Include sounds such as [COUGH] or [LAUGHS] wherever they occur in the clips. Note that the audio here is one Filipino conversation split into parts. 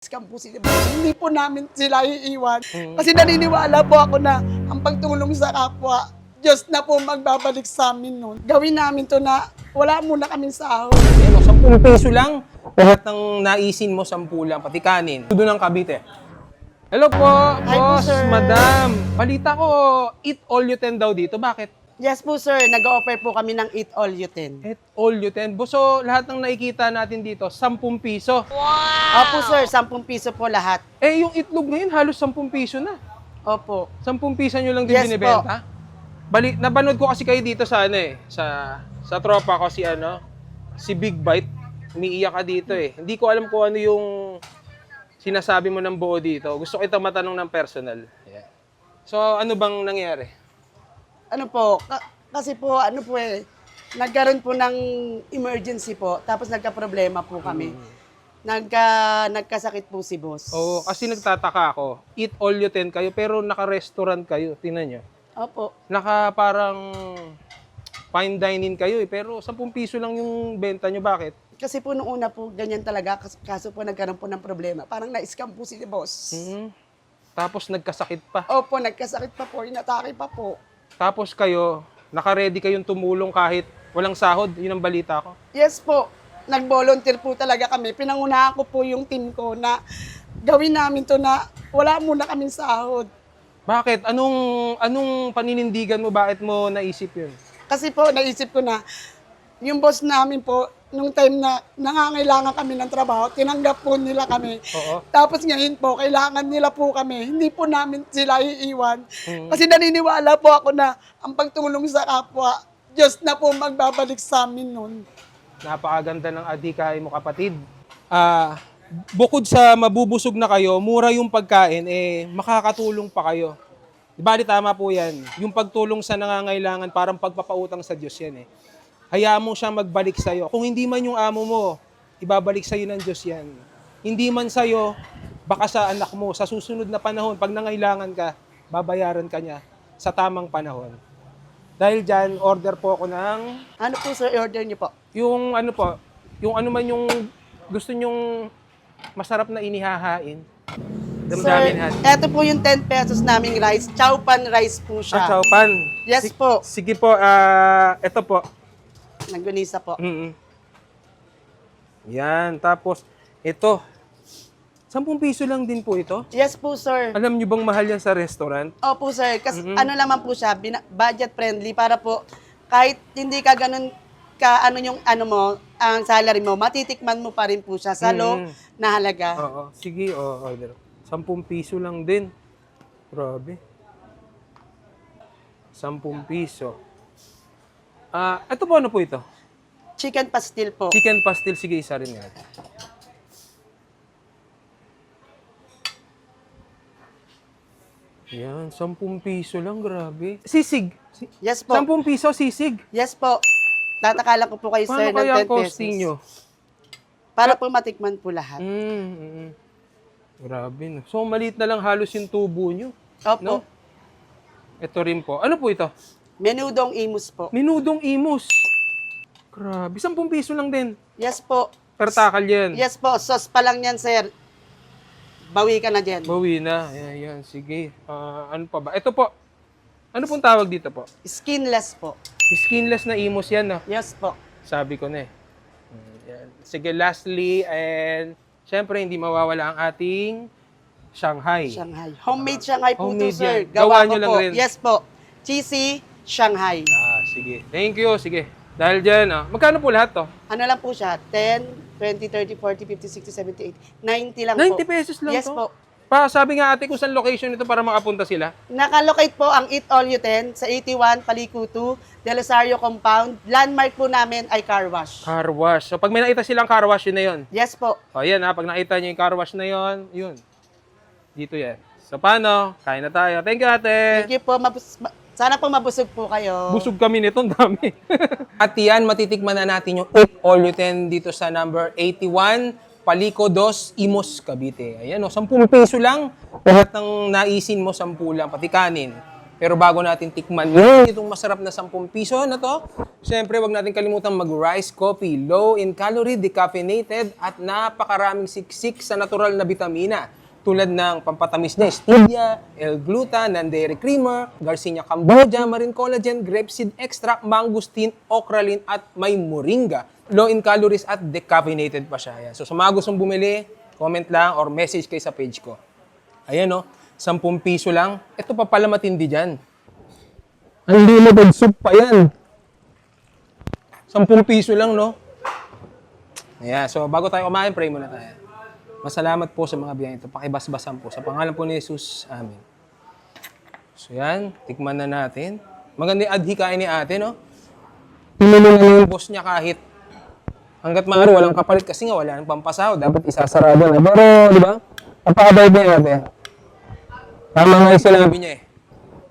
scam po sila. Hindi po namin sila iiwan. Kasi naniniwala po ako na ang pagtulong sa kapwa, Diyos na po magbabalik sa amin nun. Gawin namin to na wala muna kaming sahod. Ayan o, 10 piso lang. Lahat ng naisin mo, 10 lang, pati kanin. Tudo ng Cavite. Hello po, Hi po, boss, sir. madam. Balita ko, eat all you ten daw dito. Bakit? Yes po sir, nag-offer po kami ng Eat All You 10. Eat all you ten. Boss, so lahat ng nakikita natin dito, 10 piso. Opo sir, 10 piso po lahat. Eh, yung itlog ngayon, halos 10 piso na. Opo. 10 piso nyo lang din Yes binibenta? Bali, napanood ko kasi kayo dito sa ano eh, sa, sa tropa ko si ano, si Big Bite. Umiiyak ka dito eh. Hindi ko alam kung ano yung sinasabi mo ng buo dito. Gusto kita matanong ng personal. Yeah. So, ano bang nangyari? Ano po, ka- kasi po, ano po eh, nagkaroon po ng emergency po, tapos nagka-problema po kami. Nagka, nagkasakit po si boss. Oo, kasi nagtataka ako. Eat all you ten kayo, pero naka-restaurant kayo. Tingnan nyo. Opo. Naka parang fine dining kayo eh. Pero 10 piso lang yung benta nyo. Bakit? Kasi po noong una po, ganyan talaga, kas- kaso po nagkaroon po ng problema. Parang na-scam po si boss. Hmm. Tapos nagkasakit pa. Opo, nagkasakit pa po, inatake pa po. Tapos kayo, naka-ready kayong tumulong kahit walang sahod. Yun ang balita ko. Yes po, nag-volunteer po talaga kami. Pinangunahan ko po yung team ko na gawin namin to na wala muna kaming sahod. Bakit? Anong anong paninindigan mo? Bakit mo naisip yun? Kasi po, naisip ko na, yung boss namin po, nung time na nangangailangan kami ng trabaho, tinanggap po nila kami. Oo. Tapos ngayon po, kailangan nila po kami. Hindi po namin sila iiwan. Mm. Kasi naniniwala po ako na ang pagtulong sa kapwa, Diyos na po magbabalik sa amin nun. Napakaganda ng adikain mo kapatid. Ah, bukod sa mabubusog na kayo, mura yung pagkain, eh makakatulong pa kayo. Di ba, di tama po yan. Yung pagtulong sa nangangailangan, parang pagpapautang sa Diyos yan eh. Hayaan mo siya magbalik sa'yo. Kung hindi man yung amo mo, ibabalik sa'yo ng Diyos yan. Hindi man sa'yo, baka sa anak mo, sa susunod na panahon, pag nangailangan ka, babayaran ka niya sa tamang panahon. Dahil dyan, order po ako ng Ano po sir, order niyo po? yung ano po, yung ano man yung gusto nyong masarap na inihahain. Damdamin Sir, eto po yung 10 pesos naming rice. Chow pan rice po Ah, siya. chowpan. Yes po. Sige po, ah, ito po. Naggunisa po. Mm Yan, tapos ito. 10 piso lang din po ito. Yes po, sir. Alam nyo bang mahal yan sa restaurant? Opo, sir. Kasi ano naman po siya, bina- budget friendly para po kahit hindi ka ganun ka ano yung ano mo, ang salary mo, matitikman mo pa rin po siya sa low Mm. na halaga. Oo, sige, oh, order. 10 piso lang din. Grabe. 10 piso. Ah, ito po ano po ito? Chicken pastil po. Chicken pastil, sige, isa rin yan. Yan, 10 piso lang, grabe. Sisig. Si- Yes po. 10 piso, sisig. Yes po. Tatakalan ko po kayo, sir, Paano ng kaya 10 ang costing pesos. nyo? Para po matikman po lahat. Mm, mm, mm. Grabe no. So, maliit na lang halos yung tubo nyo. Opo. No? Ito rin po. Ano po ito? Menudong imus po. Minudong imus. Grabe, 10 piso lang din. Yes po. Per takal yan. Yes po. Sauce pa lang yan, sir. Bawi ka na dyan. Bawi na. Ayan, yan. Sige. Ah, ano pa ba? Ito po. Ano pong tawag dito po? Skinless po. Skinless na imus yan, no? Yes po. Sabi ko na eh. Mm, Yan. Sige, lastly, and syempre hindi mawawala ang ating Shanghai. Shanghai. Homemade Shanghai po Homemade to, sir. yan. Gawa Gawa, nyo lang po. rin. Yes po. Cheesy Shanghai. Ah, sige. Thank you. Sige. Dahil dyan, ah. Magkano po lahat to? Ano lang po siya? 10, 20, 30, 40, 50, 60, 70, 80. 90 lang 90 po. pesos lang Yes to. po. Pa, sabi nga ate kung saan location ito para makapunta sila. Nakalocate po ang Eat All You 10 sa 81 Palikutu, De Rosario Compound. Landmark po namin ay car wash. Car wash. So, pag may nakita silang car wash, yun na yun. Yes po. O, yan ha. Pag nakita nyo yung car wash na yun, yun. Dito yan. So, paano? Kain na tayo. Thank you, ate. Thank you po. Mabus- ma- sana po mabusog po kayo. Busog kami nito, ang dami. [LAUGHS] At yan, matitikman na natin yung 8 all you 10 dito sa number 81, Palico Dos, Imos, Cavite. Ayan o, 10 piso lang. Lahat ng naisin mo, 10 lang, pati kanin. Pero bago natin tikman yung itong masarap na 10 piso na to, syempre wag natin kalimutan mag-rice coffee. Low in calorie, decaffeinated, at napakaraming siksik sa natural na bitamina. Tulad ng pampatamis na stevia, L-gluta, non-dairy creamer, Garcinia cambogia, marine collagen, grapeseed extract, mangosteen, okralin, at may moringa. Low in calories at decaffeinated pa siya. Ayan. So sa mga gustong bumili, comment lang or message kayo sa page ko. Ayan o, 10 piso lang. Ito pa pala matindi dyan. Unlimited soup pa yan. 10 piso lang, no? Ayan, so bago tayo kumain, pray muna tayo. Masalamat po sa mga biyaya ito. Pakibasbasan po. Sa pangalan po ni Jesus, Amen. So yan, tikman na natin. Maganda yung adhi kain ni ate, no? Pinili na yung boss niya kahit hanggat maaari walang kapalit kasi nga wala nang pampasaw. Dapat isasarado na. Pero, di ba? Napakabay din ate. Tama nga yung sinabi niya eh.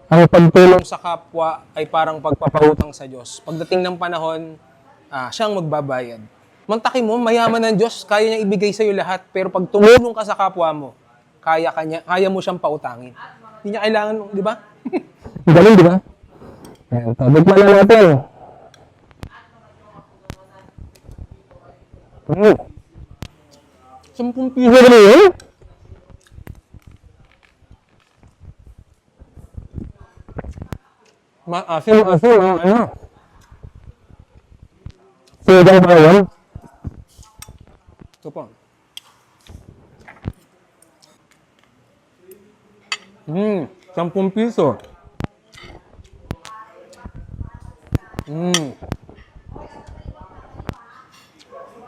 Ang pagtulong sa kapwa ay parang pagpapautang sa Diyos. Pagdating ng panahon, ah, siyang magbabayad. Mantaki mo, mayaman ng Diyos, kaya niya ibigay sa iyo lahat. Pero pag tumulong ka sa kapwa mo, kaya, kanya, kaya mo siyang pautangin. Hindi niya kailangan, di ba? [LAUGHS] Galing, di ba? Ayan, tabik na natin. Hmm. Sampung Piso na yun? Maasim. Asim, asim, ang ano? Sigang pa yun? Ito po. Hmm, 10 piso. Hmm.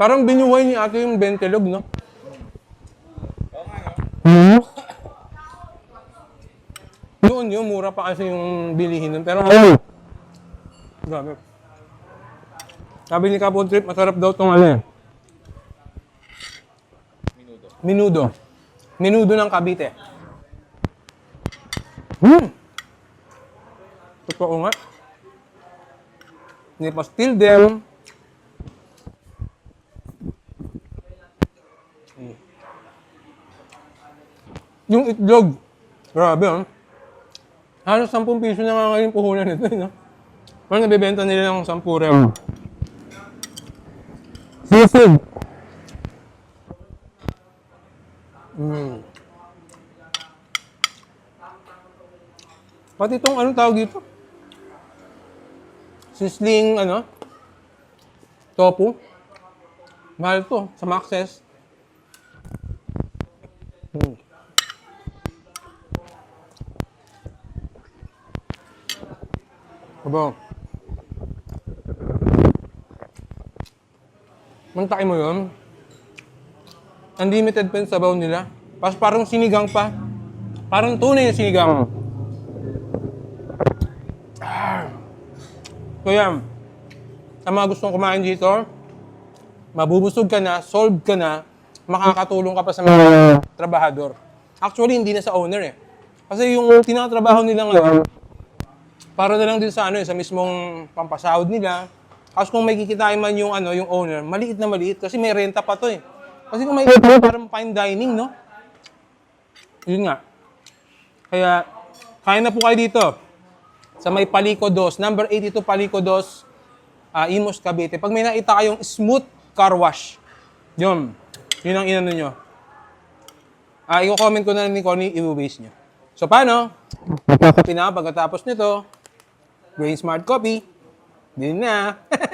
Parang binuhay ni ate yung bentelog, no? Hmm? Noon yun, mura pa kasi yung bilihin nun. Pero Ay, grabe. Sabi ni Kapon Trip, masarap daw tong ano eh. Minudo. Minudo. Ng Cavite. Hmm. Totoo nga. Hindi pa still them. Hmm. Yung itlog. Grabe, ah. Halos 10 piso na nga ngayon puhunan nito, eh, no? Parang nabibenta nila ng 10 real. Hmm. sisig. Mm. Pati itong anong tawag dito? Sisling, ano? Tofu. Mahal to, sa Maxes. Mm. Aba. Mantaki mo yun. Unlimited pa yung sabaw nila. Pas parang sinigang pa. Parang tunay na sinigang. Ah. Kaya, sa mga gustong kumain dito, mabubusog ka na, solve ka na, makakatulong ka pa sa mga trabahador. Actually, hindi na sa owner eh. Kasi yung tinatrabaho nila ngayon, para na lang din sa ano eh, sa mismong pampasahod nila. Tapos kung may kikitain man yung ano, yung owner, maliit na maliit kasi may renta pa to eh. Kasi kung may parang fine dining, no? Yun nga. Kaya, kain na po kayo dito. Sa may Palico Dos, number 82 Palico Dos, ah, Imos, Cavite. Pag may nakita kayong smooth car wash, yun, yun ang inano nyo. Ah, i-comment ko na ni Connie, i-waste nyo. So, paano? Kape na pagkatapos nito. Grain Smart Coffee. Din na. [LAUGHS]